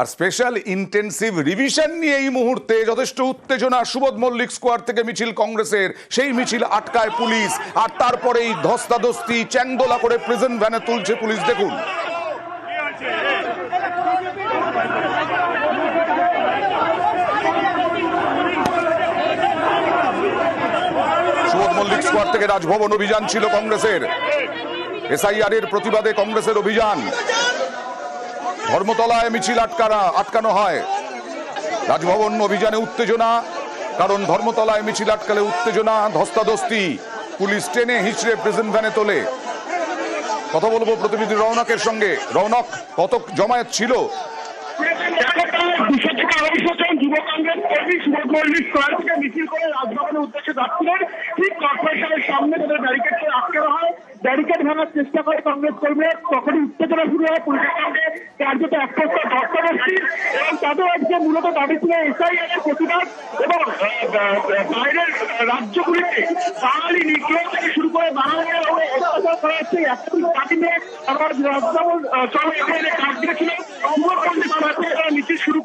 আর special intensive revision নিয়ে এই মুহূর্তে যথেষ্ট উত্তেজনা সুবোধ মল্লিক স্কোয়ার থেকে মিছিল কংগ্রেসের। সেই মিছিল আটকায় পুলিশ, আর তারপরেই ধস্তাধস্তি, চ্যাংদোলা করে প্রেজেন্ট ভ্যানে তুলছে পুলিশ। দেখুন। সুবোধ মল্লিক স্কোয়ার থেকে রাজভবন অভিযান ছিল কংগ্রেসের। এসআইআর এর প্রতিবাদে কংগ্রেসের অভিযান। ধর্মতলায় মিছিল আটকানা আটকানো হয়। রাজভবন অভিযানে উত্তেজনা, কারণ ধর্মতলায় মিছিল আটকালে উত্তেজনা, ধস্তাধস্তি। পুলিশ টেনে হিঁচড়ে প্রেজেন্ট ভ্যানে তোলে। কথা বলব প্রতিনিধি রৌনকের সঙ্গে। রৌনক কত জমায়েত ছিল? যুব কংগ্রেস কর্মী মল্লিক মিছিল করে রাজভবনের উদ্দেশ্যে যাচ্ছিলেন। ঠিক কর্পোরেশনের সামনে তাদের ব্যারিকেড করে আটকানো হয়। ব্যারিকেড ভাঙার চেষ্টা করে কংগ্রেস কর্মীরা। তখনই উত্তেজনা শুরু হয় পুলিশের সঙ্গে। কার্যত এক প্রস্তাব ধস্তাধস্তি এবং তাদের আজকে মূলত দাবি ছিল এসআইআর এর প্রতিবাদ এবং বাইরের রাজ্যগুলিতে বাঙালি নিগ্রহ থেকে শুরু করে বাঙালিরা অত্যাচার করা হচ্ছে। পার্টি নিয়ে আমার রাজভবন এখানে কাজ দিয়েছিল। অমর মাঝে তারা মিছিল শুরু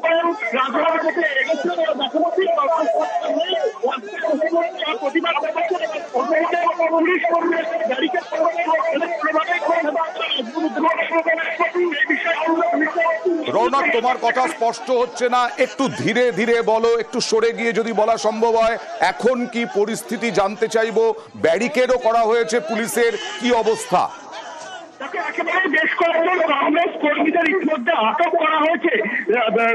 রৌনক, তোমার কথা স্পষ্ট হচ্ছে না। একটু ধীরে ধীরে বলো, একটু সরে গিয়ে যদি বলা সম্ভব হয়, এখন কি পরিস্থিতি জানতে চাইব? ব্যারিকেডও করা হয়েছে পুলিশের। কি অবস্থা? তাকে একেবারে বেশ কয়েকজন কংগ্রেস কর্মীদের ইতিমধ্যে আটক করা হয়েছে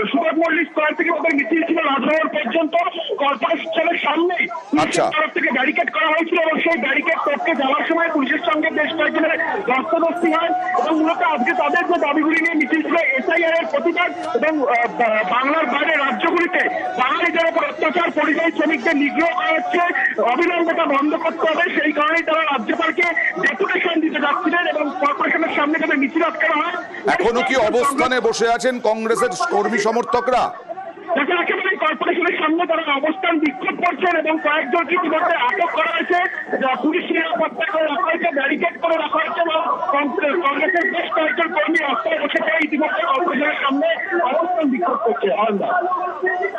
সুভাষ মল্লিক স্কোয়ার থেকে ওদের মিছিল ছিল রাজভবন পর্যন্ত কর্পোরেশনের সামনে আচ্ছা। পুলিশের তরফ থেকে ব্যারিকেড করা হয়েছিল এবং সেই ব্যারিকেড করতে যাওয়ার সময় পুলিশের সঙ্গে বেশ কয়েকজনের ধস্তাধস্তি হয় এবং মূলত আজকে তাদের যে দাবিগুলি নিয়ে মিছিল ছিল এসআইআর এর প্রতিবাদ এবং বাংলার বাইরে রাজ্যগুলিতে বাঙালিদের উপর অত্যাচার পরিযায়ী শ্রমিকদের নিগ্রহ করা হচ্ছে অবিলম্বে তা বন্ধ করতে হবে সেই কারণেই তারা এখনও কি অবস্থানে বসে আছেন কংগ্রেসের কর্মী সমর্থকরা? সামনে তারা অবস্থান বিক্ষোভ করছেন এবং কয়েকজনকে ইতিমধ্যে আটক করা হয়েছে। পুলিশ নিরাপত্তা করে রাখা হয়েছে ব্যারিকেড করে রাখা হয়েছে এবং কংগ্রেসের বেশ কয়েকজন কর্মী রাস্তায় বসে পড়ে ইতিমধ্যে কর্পোরেশনের সামনে অবস্থান বিক্ষোভ করছে। আলাদা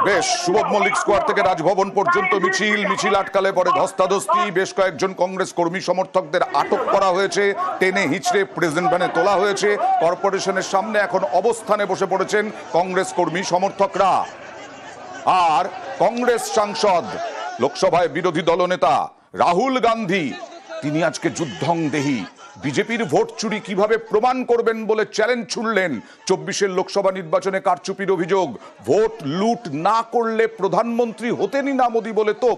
বেশ সুবোধ মল্লিক স্কোয়ার থেকে রাজভবন পর্যন্ত মিছিল মিছিল আটকালে পরে ধস্তাধস্তি, বেশ কয়েকজন কংগ্রেস কর্মী সমর্থকদের আটক করা হয়েছে, টেনে হিচড়ে প্রেজেন্ট ভ্যানে তোলা হয়েছে কর্পোরেশনের সামনে এখন অবস্থানে বসে পড়েছেন কংগ্রেস কর্মী সমর্থকরা। আর কংগ্রেস সাংসদ, লোকসভায় বিরোধী দলনেতা রাহুল গান্ধী। তিনি আজকে যুদ্ধং দেহি বিজেপির ভোট চুরি কীভাবে প্রমাণ করবেন বলে চ্যালেঞ্জ ছুড়লেন চব্বিশের লোকসভা নির্বাচনে কারচুপির অভিযোগ। ভোট লুট না করলে প্রধানমন্ত্রী হতেনই না মোদী বলে তো